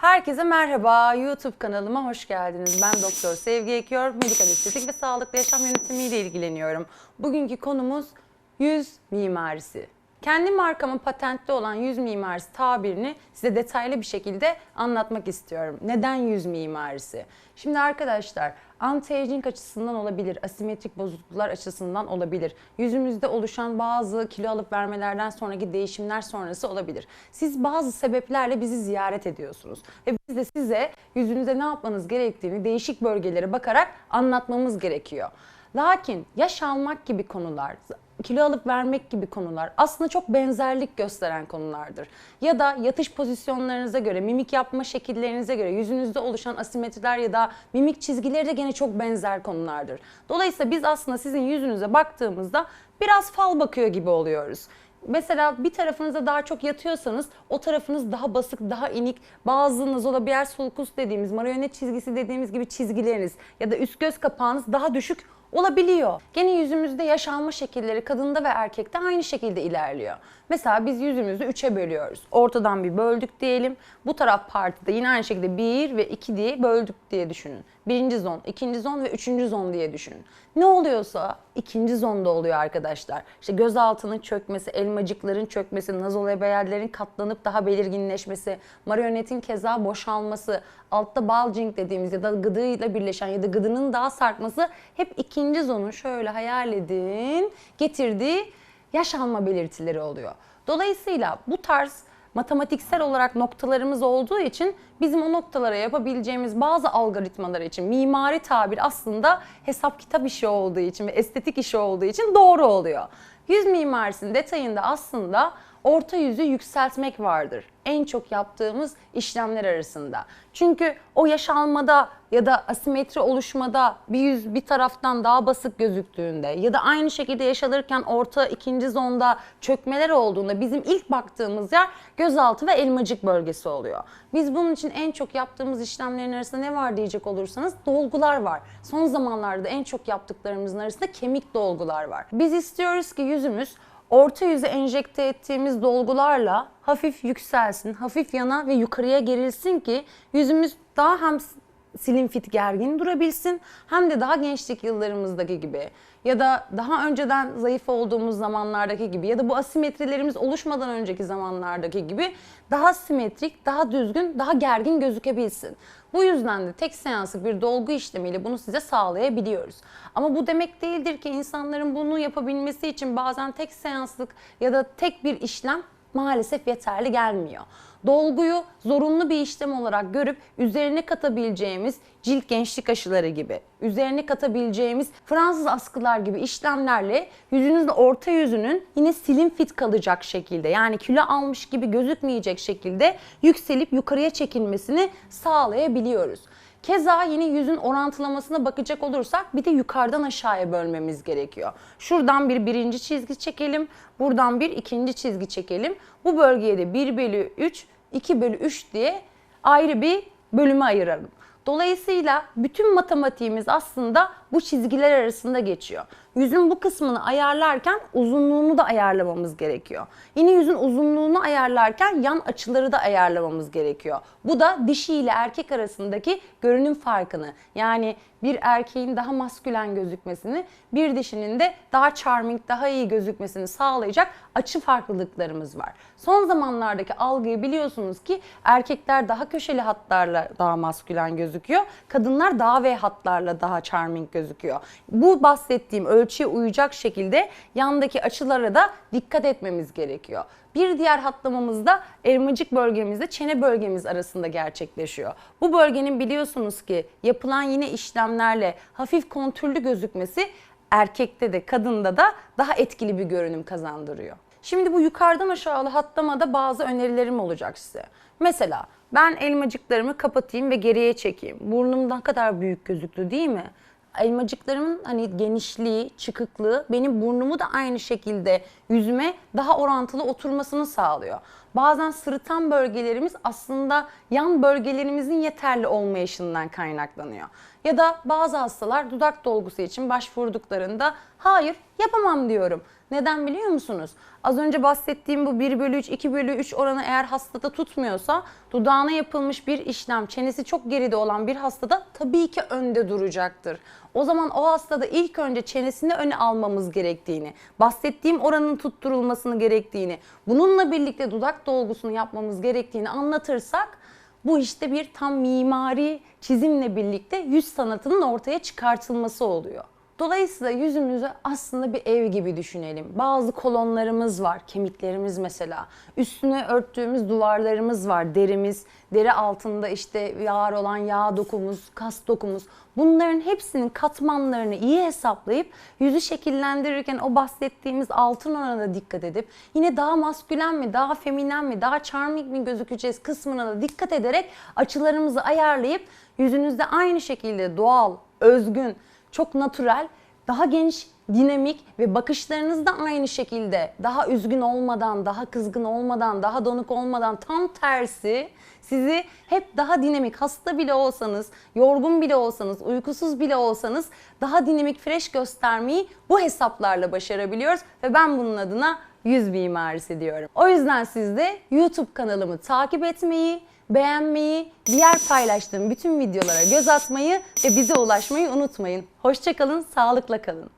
Herkese merhaba. YouTube kanalıma hoş geldiniz. Ben Doktor Sevgi Ekiyor. Medikal estetik ve sağlıklı yaşam yönetimiyle ilgileniyorum. Bugünkü konumuz yüz mimarisi. Kendi markamın patentli olan yüz mimarisi tabirini size detaylı bir şekilde anlatmak istiyorum. Neden yüz mimarisi? Şimdi arkadaşlar anti-aging açısından olabilir, asimetrik bozukluklar açısından olabilir. Yüzümüzde oluşan bazı kilo alıp vermelerden sonraki değişimler sonrası olabilir. Siz bazı sebeplerle bizi ziyaret ediyorsunuz ve biz de size yüzünüze ne yapmanız gerektiğini değişik bölgelere bakarak anlatmamız gerekiyor. Lakin yaş almak gibi konular, kilo alıp vermek gibi konular aslında çok benzerlik gösteren konulardır. Ya da yatış pozisyonlarınıza göre, mimik yapma şekillerinize göre yüzünüzde oluşan asimetriler ya da mimik çizgileri de gene çok benzer konulardır. Dolayısıyla biz aslında sizin yüzünüze baktığımızda biraz fal bakıyor gibi oluyoruz. Mesela bir tarafınıza daha çok yatıyorsanız o tarafınız daha basık, daha inik. Bazı nazolabiyer sulcus dediğimiz, marionet çizgisi dediğimiz gibi çizgileriniz ya da üst göz kapağınız daha düşük olabiliyor. Gene yüzümüzde yaşanma şekilleri kadında ve erkekte aynı şekilde ilerliyor. Mesela biz yüzümüzü üçe bölüyoruz. Ortadan bir böldük diyelim. Bu taraf partide yine aynı şekilde bir ve iki diye böldük diye düşünün. Birinci zon, ikinci zon ve üçüncü zon diye düşünün. Ne oluyorsa ikinci zonda oluyor arkadaşlar. İşte gözaltının çökmesi, elmacıkların çökmesi, nazolabiallerin katlanıp daha belirginleşmesi, marionetin keza boşalması, altta bulging dediğimiz ya da gıdıyla birleşen ya da gıdının daha sarkması hep ikinci zonun şöyle hayal edin getirdiği yaşanma belirtileri oluyor. Dolayısıyla bu tarz matematiksel olarak noktalarımız olduğu için bizim o noktalara yapabileceğimiz bazı algoritmalar için mimari tabir aslında hesap kitap işi olduğu için ve estetik işi olduğu için doğru oluyor. Yüz mimarisinin detayında aslında orta yüzü yükseltmek vardır. En çok yaptığımız işlemler arasında. Çünkü o yaşalmada ya da asimetri oluşmada bir yüz bir taraftan daha basık gözüktüğünde ya da aynı şekilde yaşanırken orta ikinci zonda çökmeler olduğunda bizim ilk baktığımız yer gözaltı ve elmacık bölgesi oluyor. Biz bunun için en çok yaptığımız işlemlerin arasında ne var diyecek olursanız dolgular var. Son zamanlarda en çok yaptıklarımızın arasında kemik dolgular var. Biz istiyoruz ki yüzümüz orta yüze enjekte ettiğimiz dolgularla hafif yükselsin, hafif yana ve yukarıya gerilsin ki yüzümüz daha hem slim fit gergin durabilsin hem de daha gençlik yıllarımızdaki gibi ya da daha önceden zayıf olduğumuz zamanlardaki gibi ya da bu asimetrilerimiz oluşmadan önceki zamanlardaki gibi daha simetrik, daha düzgün, daha gergin gözükebilsin. Bu yüzden de tek seanslık bir dolgu işlemiyle bunu size sağlayabiliyoruz. Ama bu demek değildir ki insanların bunu yapabilmesi için bazen tek seanslık ya da tek bir işlem maalesef yeterli gelmiyor. Dolguyu zorunlu bir işlem olarak görüp üzerine katabileceğimiz cilt gençlik aşıları gibi, üzerine katabileceğimiz Fransız askılar gibi işlemlerle yüzünüzün orta yüzünün yine slim fit kalacak şekilde yani kilo almış gibi gözükmeyecek şekilde yükselip yukarıya çekilmesini sağlayabiliyoruz. Keza yine yüzün orantılamasına bakacak olursak bir de yukarıdan aşağıya bölmemiz gerekiyor. Şuradan bir birinci çizgi çekelim, buradan bir ikinci çizgi çekelim. Bu bölgeye de 1 bölü 3, 2 bölü 3 diye ayrı bir bölüme ayıralım. Dolayısıyla bütün matematiğimiz aslında bu çizgiler arasında geçiyor. Yüzün bu kısmını ayarlarken uzunluğunu da ayarlamamız gerekiyor. Yine yüzün uzunluğunu ayarlarken yan açıları da ayarlamamız gerekiyor. Bu da dişi ile erkek arasındaki görünüm farkını yani bir erkeğin daha maskülen gözükmesini, bir dişinin de daha charming, daha iyi gözükmesini sağlayacak açı farklılıklarımız var. Son zamanlardaki algıyı biliyorsunuz ki erkekler daha köşeli hatlarla daha maskülen gözüküyor, kadınlar daha V hatlarla daha charming gözüküyor. Bu bahsettiğim ölçüye uyacak şekilde yandaki açılara da dikkat etmemiz gerekiyor. Bir diğer hatlamamız da elmacık bölgemizde çene bölgemiz arasında gerçekleşiyor. Bu bölgenin biliyorsunuz ki yapılan yine işlemlerle hafif kontürlü gözükmesi erkekte de kadında da daha etkili bir görünüm kazandırıyor. Şimdi bu yukarıdan aşağılı hatlamada bazı önerilerim olacak size. Mesela ben elmacıklarımı kapatayım ve geriye çekeyim. Burnum ne kadar büyük gözüktü değil mi? Elmacıklarımın hani genişliği, çıkıklığı benim burnumu da aynı şekilde yüzüme daha orantılı oturmasını sağlıyor. Bazen sırıtan bölgelerimiz aslında yan bölgelerimizin yeterli olmayışından kaynaklanıyor. Ya da bazı hastalar dudak dolgusu için başvurduklarında hayır yapamam diyorum. Neden biliyor musunuz? Az önce bahsettiğim bu 1 bölü 3, 2 bölü 3 oranı eğer hastada tutmuyorsa dudağına yapılmış bir işlem, çenesi çok geride olan bir hastada tabii ki önde duracaktır. O zaman o hastada ilk önce çenesini öne almamız gerektiğini, bahsettiğim oranın tutturulmasını gerektiğini, bununla birlikte dudak dolgusunu yapmamız gerektiğini anlatırsak bu işte bir tam mimari çizimle birlikte yüz sanatının ortaya çıkartılması oluyor. Dolayısıyla yüzümüzü aslında bir ev gibi düşünelim. Bazı kolonlarımız var, kemiklerimiz mesela. Üstüne örttüğümüz duvarlarımız var, derimiz, deri altında işte var olan yağ dokumuz, kas dokumuz. Bunların hepsinin katmanlarını iyi hesaplayıp yüzü şekillendirirken o bahsettiğimiz altın oranına dikkat edip yine daha maskülen mi, daha feminen mi, daha charming mi gözükeceğiz kısmına da dikkat ederek açılarımızı ayarlayıp yüzünüzde aynı şekilde doğal, özgün, çok natürel, daha geniş, dinamik ve bakışlarınız da aynı şekilde daha üzgün olmadan, daha kızgın olmadan, daha donuk olmadan tam tersi sizi hep daha dinamik, hasta bile olsanız, yorgun bile olsanız, uykusuz bile olsanız daha dinamik, fresh göstermeyi bu hesaplarla başarabiliyoruz ve ben bunun adına yüz mimarisi diyorum. O yüzden siz de YouTube kanalımı takip etmeyi, beğenmeyi, diğer paylaştığım bütün videolara göz atmayı ve bize ulaşmayı unutmayın. Hoşçakalın, sağlıkla kalın.